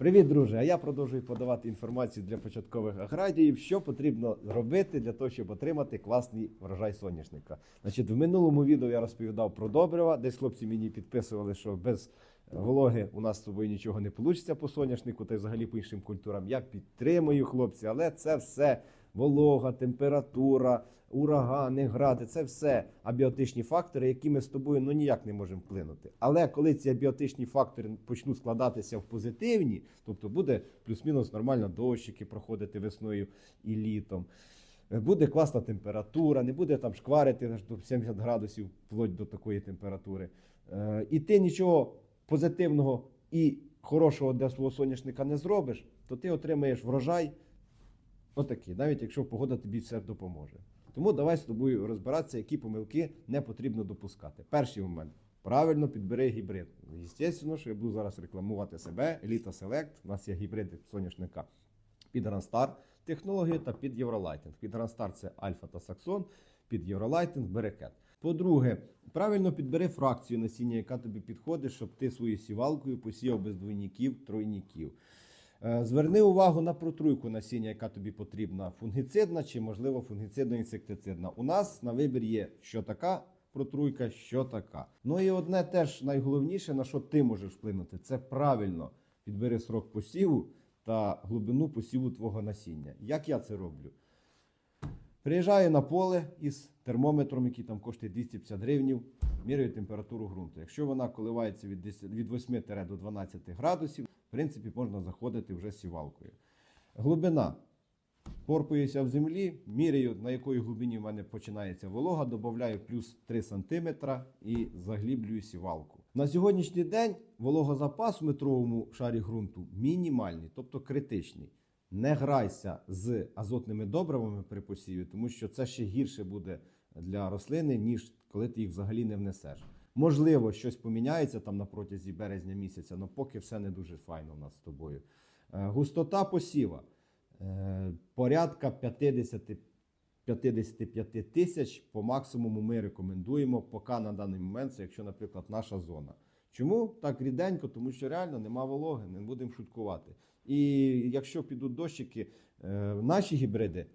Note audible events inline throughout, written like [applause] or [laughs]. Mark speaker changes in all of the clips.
Speaker 1: Привіт, друже! А я продовжую подавати інформацію для початкових аграріїв, що потрібно робити для того, щоб отримати класний врожай соняшника. Значить, в минулому відео я розповідав про добрива. Десь хлопці мені підписували, що без вологи у нас з собою нічого не вийде по соняшнику та й взагалі по іншим культурам. Я підтримую хлопці, але це все волога, температура, урагани, гради це все абіотичні фактори, які ми з тобою ну ніяк не можемо вплинути. Але коли ці абіотичні фактори почнуть складатися в позитивні, тобто буде плюс-мінус нормально дощики проходити весною і літом. Буде класна температура, не буде там шкварити аж до 70 градусів вплоть до такої температури. Е, І ти нічого позитивного і хорошого для свого соняшника не зробиш, то ти отримаєш врожай отакий, навіть якщо погода тобі все допоможе. Тому давай з тобою розбиратися, які помилки не потрібно допускати. Перший момент. Правильно підбери гібрид. Звісно, що я буду зараз рекламувати себе. Elita Select. У нас є гібриди соняшника під Грандстар технологію та під Євролайтинг. Під Грандстар це Альфа та Саксон, під Євролайтинг Берекет. По-друге, правильно підбери фракцію насіння, яка тобі підходить, щоб ти своєю сівалкою посіяв без двойників, тройників. Е, Зверни увагу на протруйку насіння, яка тобі потрібна, фунгіцидна чи, можливо, фунгіцидно-інсектицидна. У нас на вибір є що така протруйка, що така. Ну і одне теж найголовніше, на що ти можеш вплинути, це правильно підбери срок посіву та глибину посіву твого насіння. Як я це роблю? Приїжджаю на поле із термометром, який там коштує 250 гривень, міряю температуру ґрунту. Якщо вона коливається від 8 до 12 градусів, принципі, можна заходити вже сівалкою. Глибина. Порпуюся в землі, міряю, на якої глибині в мене починається волога, додаю плюс 3 см і загліблюю сівалку. На сьогоднішній день вологозапас в метровому шарі ґрунту мінімальний, тобто критичний. Не грайся з азотними добривами при посіві, тому що це ще гірше буде для рослини, ніж коли ти їх взагалі не внесеш. Можливо, щось поміняється там на протязі березня місяця, але поки все не дуже файно у нас з тобою. Е, Густота посіва е, порядка 50 55 тисяч по максимуму ми рекомендуємо, поки на даний момент, це якщо, наприклад, наша зона. Чому так ріденько? Тому що реально нема вологи, не будемо шуткувати. І якщо підуть дощики, е, наші гібриди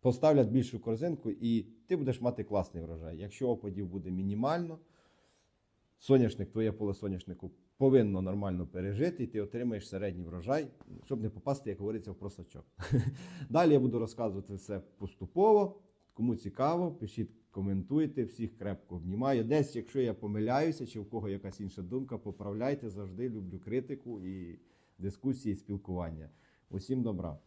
Speaker 1: поставлять більшу корзинку, і ти будеш мати класний врожай. Якщо опадів буде мінімально, соняшник, твоє поле соняшнику повинно нормально пережити, і ти отримаєш середній врожай, щоб не попасти, як говориться, в просачок. [laughs] Далі я буду розказувати все поступово. Кому цікаво, пишіть, коментуйте, всіх крепко обнімаю. Десь, якщо я помиляюся, чи в кого якась інша думка, поправляйте завжди люблю критику і дискусії, і спілкування. Усім добра.